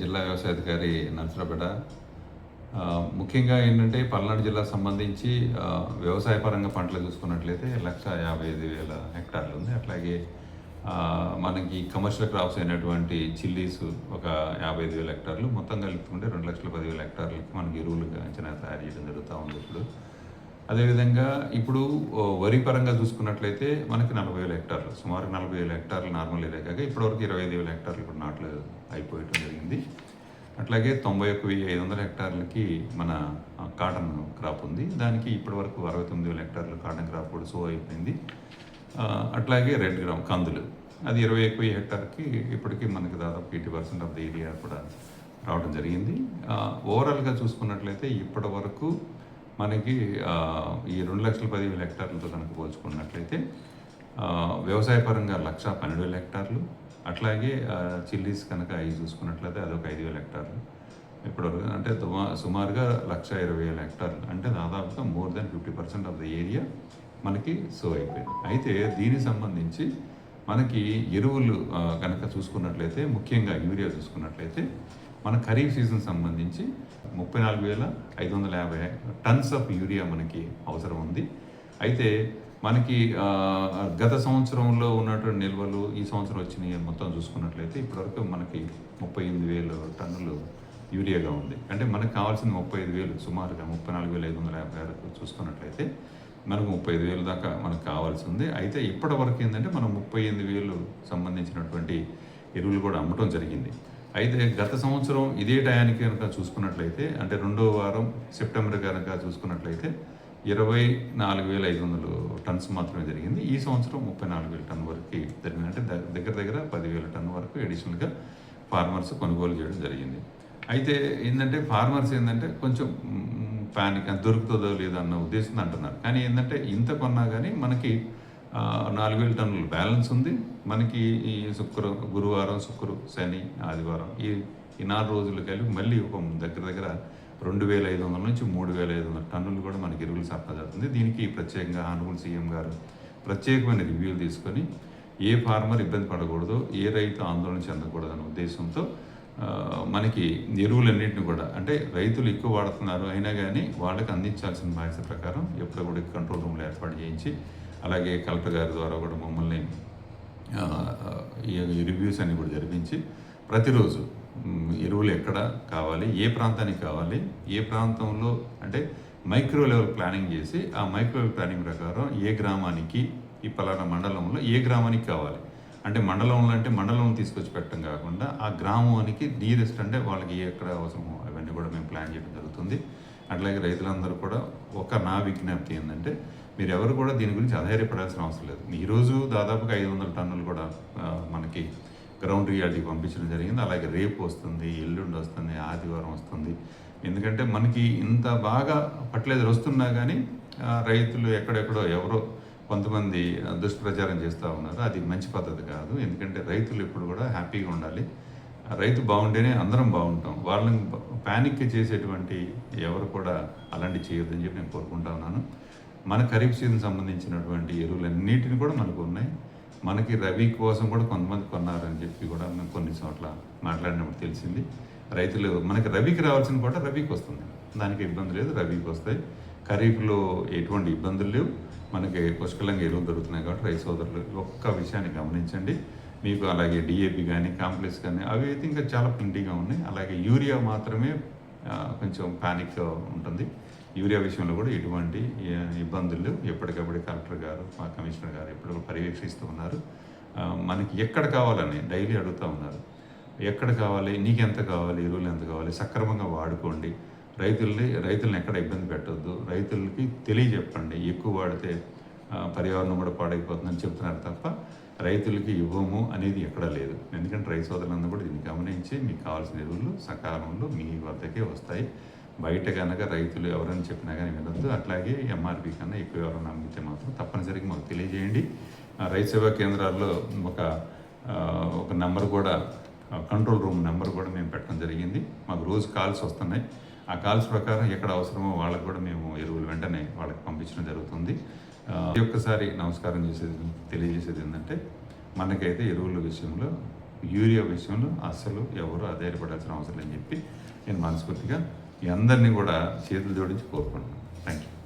జిల్లా వ్యవసాయాధికారి నర్సరాపేట ముఖ్యంగా ఏంటంటే పల్నాడు జిల్లా సంబంధించి వ్యవసాయ పరంగా పంటలు చూసుకున్నట్లయితే లక్ష యాభై ఐదు వేల హెక్టార్లు ఉంది. అట్లాగే మనకి కమర్షియల్ క్రాప్స్ అయినటువంటి చిల్లీస్ ఒక యాభై ఐదు వేల హెక్టార్లు మొత్తం కలుపుకుంటే రెండు లక్షల పదివేల హెక్టార్లకి మనకి ఎరువులుగా అంచనా తయారు చేయడం జరుగుతూ ఉంది ఇప్పుడు. అదేవిధంగా ఇప్పుడు వరి పరంగా చూసుకున్నట్లయితే మనకి నలభై వేల హెక్టార్లు సుమారు నలభై వేల హెక్టార్లు నార్మల్ ఏరియా కాక ఇప్పటివరకు ఇరవై ఐదు వేల హెక్టార్లు ఇప్పుడు నాట్లు అయిపోయటం అట్లాగే తొంభై ఒక వెయ్యి ఐదు వందల హెక్టార్లకి మన కాటన్ క్రాప్ ఉంది. దానికి ఇప్పటివరకు అరవై తొమ్మిది వేల హెక్టార్ల కాటన్ క్రాప్ కూడా సో అయిపోయింది. అట్లాగే రెడ్ గ్రామ్ కందులు. అది ఇరవై ఒక వెయ్యి హెక్టార్కి ఇప్పటికీ మనకి దాదాపు eighty percent of the area కూడా రావడం జరిగింది. ఓవరాల్గా చూసుకున్నట్లయితే ఇప్పటి వరకు మనకి ఈ రెండు లక్షల పదివేల హెక్టార్లతో కనుక పోల్చుకున్నట్లయితే వ్యవసాయపరంగా వ్యవసాయ పరంగా లక్ష పన్నెండు వేల హెక్టార్లు అట్లాగే చిల్లీస్ కనుక అవి చూసుకున్నట్లయితే అదొక ఐదు వేల హెక్టార్లు. ఇప్పటివరకు అంటే సుమారుగా లక్ష ఇరవై వేల హెక్టార్లు. అంటే దాదాపుగా more than fifty percent of the area మనకి సో అయిపోయింది. అయితే దీనికి సంబంధించి మనకి ఎరువులు కనుక చూసుకున్నట్లయితే ముఖ్యంగా యూరియా చూసుకున్నట్లయితే మన ఖరీఫ్ సీజన్ సంబంధించి ముప్పై నాలుగు వేల ఐదు వందల యాభై టన్స్ ఆఫ్ యూరియా మనకి అవసరం ఉంది. అయితే మనకి గత సంవత్సరంలో ఉన్నటువంటి నిల్వలు ఈ సంవత్సరం వచ్చినాయి మొత్తం చూసుకున్నట్లయితే ఇప్పటివరకు మనకి ముప్పై ఎనిమిది వేలు టన్నులు యూరియాగా ఉంది. అంటే మనకు కావాల్సింది ముప్పై ఐదు వేలు సుమారుగా ముప్పై నాలుగు వేల ఐదు వందల యాభై వరకు చూసుకున్నట్లయితే మనకు ముప్పై ఐదు వేలు దాకా మనకు కావాల్సి ఉంది అయితే ఇప్పటి వరకు ఏంటంటే మనం ముప్పై ఎనిమిది వేలు సంబంధించినటువంటి ఎరువులు కూడా అమ్మటం జరిగింది. అయితే గత సంవత్సరం ఇదే టయానికి కనుక చూసుకున్నట్లయితే అంటే రెండో వారం సెప్టెంబర్ కనుక చూసుకున్నట్లయితే ఇరవై నాలుగు వేల ఐదు వందలు టన్స్ మాత్రమే జరిగింది. ఈ సంవత్సరం ముప్పై నాలుగు వేల టన్ వరకు జరిగింది. అంటే దగ్గర దగ్గర పదివేల టన్ వరకు అడిషనల్గా ఫార్మర్స్ కొనుగోలు చేయడం జరిగింది. అయితే ఏంటంటే ఫార్మర్స్ ఏంటంటే కొంచెం ప్యానిక్ దొరుకుతుందో లేదో అన్న ఉద్దేశంతో అంటున్నారు. కానీ ఏంటంటే ఇంత కొన్నా కానీ మనకి నాలుగు వేల టన్నుల బ్యాలెన్స్ ఉంది. మనకి ఈ శుక్ర గురువారం శుక్ర శని ఆదివారం ఈ ఈ నాలుగు రోజులు కలిపి మళ్ళీ ఒక దగ్గర దగ్గర రెండు వేల ఐదు వందల నుంచి మూడు వేల ఐదు వందల టన్నులు కూడా మనకి ఎరువులు సరఫరా జరుగుతుంది. దీనికి ప్రత్యేకంగా ఆనుగులు సీఎం గారు ప్రత్యేకమైన రివ్యూలు తీసుకొని ఏ ఫార్మర్ ఇబ్బంది పడకూడదు ఏ రైతు ఆందోళన చెందకూడదు అనే ఉద్దేశంతో మనకి ఎరువులన్నింటిని కూడా అంటే రైతులు ఎక్కువ వాడుతున్నారు అయినా కానీ వాళ్ళకి అందించాల్సిన బాధ్యత ప్రకారం ఎప్పుడప్పుడు కంట్రోల్ రూమ్లు ఏర్పాటు చేయించి అలాగే కలెక్టర్ గారి ద్వారా కూడా మమ్మల్ని ఈ రివ్యూస్ అన్ని కూడా జరిపించి ప్రతిరోజు ఎరువులు ఎక్కడ కావాలి? ఏ ప్రాంతానికి కావాలి? ఏ ప్రాంతంలో అంటే మైక్రో లెవెల్ ప్లానింగ్ చేసి ఆ మైక్రో లెవెల్ ప్లానింగ్ ప్రకారం ఏ గ్రామానికి ఈ పలానా మండలంలో ఏ గ్రామానికి కావాలి? అంటే మండలంలో అంటే మండలం తీసుకొచ్చి పెట్టడం కాకుండా ఆ గ్రామానికి నీరెస్ట్ అంటే వాళ్ళకి ఎక్కడ అవసరమో అవన్నీ కూడా మేము ప్లాన్ చేయడం జరుగుతుంది. అట్లాగే రైతులందరూ కూడా ఒక నా విజ్ఞప్తి ఏంటంటే మీరు ఎవరు కూడా దీని గురించి అధైర్యపడాల్సిన అవసరం లేదు. ఈరోజు దాదాపుగా ఐదు వందల టన్నులు కూడా మనకి గ్రౌండ్ రియాలిటీకి పంపించడం జరిగింది. అలాగే రేపు వస్తుంది ఎల్లుండి వస్తుంది ఆదివారం వస్తుంది. ఎందుకంటే మనకి ఇంత బాగా ఫర్టిలైజర్ వస్తున్నా కానీ రైతులు ఎక్కడెక్కడో ఎవరో కొంతమంది దుష్ప్రచారం చేస్తూ ఉన్నారు. అది మంచి పద్ధతి కాదు. ఎందుకంటే రైతులు ఇప్పుడు కూడా హ్యాపీగా ఉండాలి. రైతు బాగుంటేనే అందరం బాగుంటాం. వాళ్ళని ప్యానిక్ చేసేటువంటి ఎవరు కూడా అలాంటి చేయొద్దని చెప్పి నేను కోరుకుంటా ఉన్నాను. మన ఖరీఫ్ సీజన్ సంబంధించినటువంటి ఎరువులన్నిటిని కూడా మనకు ఉన్నాయి. మనకి రవి కోసం కూడా కొంతమంది కొన్నారని చెప్పి కూడా మేము కొన్ని చోట్ల మాట్లాడినప్పుడు తెలిసింది. రైతులు మనకి రవికి రావాల్సిన కూడా రవికి వస్తుంది. దానికి ఇబ్బంది లేదు రవికి వస్తాయి. ఖరీఫ్లో ఎటువంటి ఇబ్బందులు లేవు. మనకి పుష్కలంగా ఎరువులు దొరుకుతున్నాయి కాబట్టి రైతు సోదరులు ఒక్క విషయాన్ని గమనించండి. మీకు అలాగే డిఏపి కానీ కాంప్లెక్స్ కానీ అవి అయితే ఇంకా చాలా ప్రింటీగా ఉన్నాయి. అలాగే యూరియా మాత్రమే కొంచెం ప్యానిక్ ఉంటుంది. యూరియా విషయంలో కూడా ఎటువంటి ఇబ్బందులు ఎప్పటికప్పుడు కలెక్టర్ గారు మా కమిషనర్ గారు ఎప్పుడు పర్యవేక్షిస్తూ ఉన్నారు. మనకి ఎక్కడ కావాలని డైలీ అడుగుతూ ఉన్నారు. ఎక్కడ కావాలి నీకు ఎంత కావాలి ఎరువులు ఎంత కావాలి సక్రమంగా వాడుకోండి. రైతుల్ని రైతులను ఎక్కడ ఇబ్బంది పెట్టొద్దు. రైతులకి తెలియజెప్పండి. ఎక్కువ వాడితే పర్యావరణం కూడా పాడైపోతుందని చెప్తున్నారు తప్ప రైతులకి ఇవ్వము అనేది ఎక్కడా లేదు. ఎందుకంటే రైతు సోదరులందరూ కూడా దీన్ని గమనించి మీకు కావాల్సిన ఎరువులు సకాలంలో మీ వద్దకే వస్తాయి. బయట కనుక రైతులు ఎవరైనా చెప్పినా కానీ వినొద్దు. అట్లాగే ఎంఆర్పి కన్నా ఎక్కువ ఎవరైనా అమ్మితే మాత్రం తప్పనిసరిగా మాకు తెలియజేయండి. రైతు సేవా కేంద్రాల్లో ఒక ఒక నెంబర్ కూడా కంట్రోల్ రూమ్ నెంబర్ కూడా మేము పెట్టడం జరిగింది. మాకు రోజు కాల్స్ వస్తున్నాయి. ఆ కాల్స్ ప్రకారం ఎక్కడ అవసరమో వాళ్ళకు కూడా మేము ఎరువులు వెంటనే వాళ్ళకి పంపించడం జరుగుతుంది. ఈ ఒక్కసారి నమస్కారం చేసేది తెలియజేసేది ఏంటంటే మనకైతే ఎరువుల విషయంలో యూరియా విషయంలో అస్సలు ఎవరు అధైర్యపడాల్సిన అవసరం అని చెప్పి నేను మనస్ఫూర్తిగా మీ అందరినీ కూడా చేతులు జోడించి కోరుకుంటున్నాను. Thank you